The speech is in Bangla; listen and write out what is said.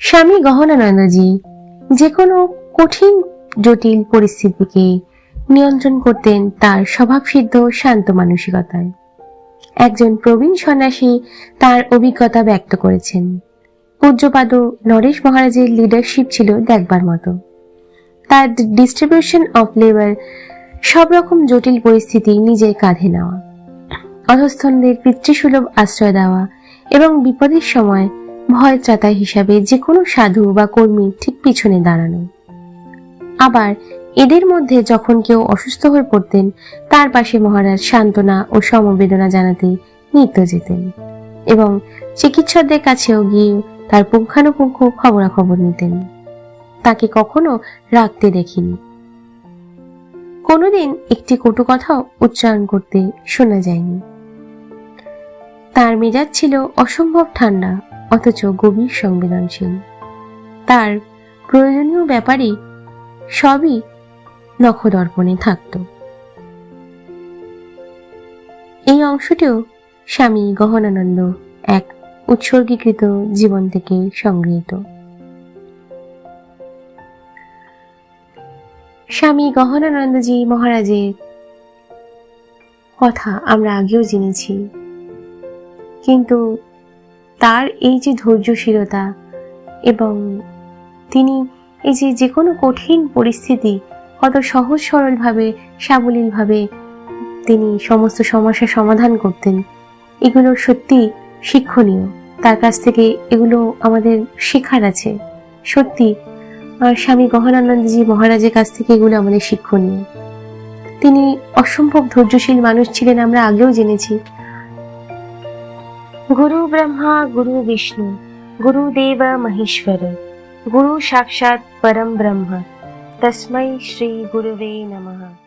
স্বামী গহনানন্দজি যে কোনো কঠিন, জটিল পরিস্থিতিকে নিয়ন্ত্রণ করতেন তার স্বভাবসিদ্ধ, শান্ত মানসিকতায়। একজন প্রবীণ সন্ন্যাসী তার অভিজ্ঞতা ব্যক্ত করেছেন। পূজ্যপাদ নরেশ মহারাজের লিডারশিপ ছিল দেখবার মতো। তার ডিস্ট্রিবিউশন অফ লেবার সব রকম জটিল পরিস্থিতি নিজের কাঁধে নেওয়া। অধস্থনদের পিতৃসুলভ আশ্রয় দেওয়া এবং বিপদের সময় ভয় ত্রাতা হিসাবে যে কোনো সাধু বা কর্মী ঠিক পিছনে দাঁড়ানো। আবার এদের মধ্যে যখন কেউ অসুস্থ হয়ে পড়তেন, তার পাশে মহারাজ সান্ত্বনা ও সমবেদনা জানাতে নিত্য যেতেন এবং চিকিৎসকদের কাছেও গিয়ে তার পুঙ্খানুপুঙ্খ খবরাখবর নিতেন। তাকে কখনো রাখতে দেখিনি। কোনোদিন একটি কটু কথাও উচ্চারণ করতে শোনা যায়নি। তার মেজাজ ছিল অসম্ভব ঠান্ডা অথচ গভীর সংবেদনশীল। তার প্রয়োজনীয় ব্যাপারে সবই নখদর্পণে থাকত। এই অংশটিও স্বামী গহনানন্দ এক উৎসর্গীকৃত জীবন থেকে সংগৃহীত। স্বামী গহনানন্দজি মহারাজের কথা আমরা আগেও জেনেছি। কিন্তু তার এই যে ধৈর্যশীলতা এবং তিনি এই যে যে কোনো কঠিন পরিস্থিতি কত সহজ সরলভাবে, সাবলীলভাবে তিনি সমস্ত সমস্যার সমাধান করতেন, এগুলো সত্যি শিক্ষণীয়। তার কাছ থেকে এগুলো আমাদের শেখার আছে। সত্যি স্বামী গহনানন্দজি মহারাজের কাছ থেকে এগুলো আমাদের শিক্ষণীয়। তিনি অসম্ভব ধৈর্যশীল মানুষ ছিলেন, আমরা আগেও জেনেছি। गुरु ब्रह्मा गुरु विष्णु गुरुदेव महेश्वर गुरु साक्षात् परं ब्रह्म। तस्मै श्रीगुरुवे नमः।